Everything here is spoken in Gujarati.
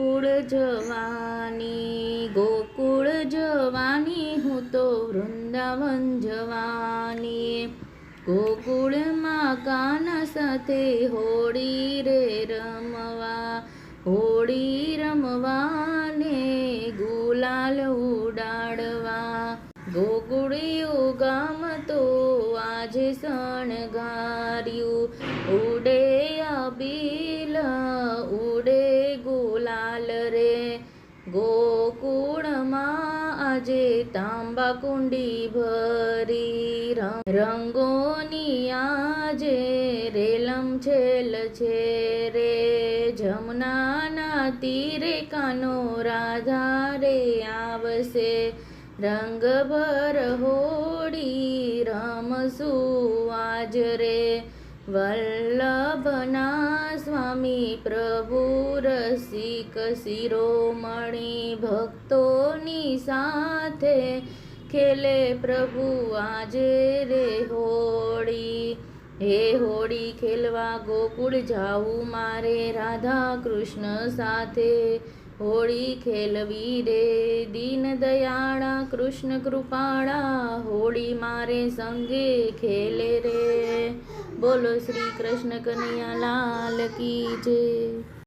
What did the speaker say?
ગોકુળ જવાની ગોકુળ જવાની હું તો વૃંદાવન જવાની. ગોકુળમાં કાન સાથે હોળી રે રમવા, હોળી રમવાને ગુલાલ ઉડાડવા. ગોકુળિયું ગામ તો આજે શણગાર્યું. ગોકુળમાં આજે તાંબા કુંડી ભરી રંગ- રંગોની આજે રેલમ છેલ છે રે. જમનાના તીરે કાનો રાધા રે આવશે. રંગભર હોડી રમશું આજ રે. વલ્લભના સ્વામી પ્રભુ રસિક શિરોમણી ભક્તોની સાથે ખેલે પ્રભુ આજે રે હોળી. હે હોળી ખેલવા ગોકુળ જાવું મારે રાધા કૃષ્ણ સાથે. હોળી ખેલવી રે, દીન દયાળા, કૃષ્ણ કૃપાળા, હોળી મારે સંગે ખેલે રે. બોલો શ્રી કૃષ્ણ કનૈયા લાલ કી જય.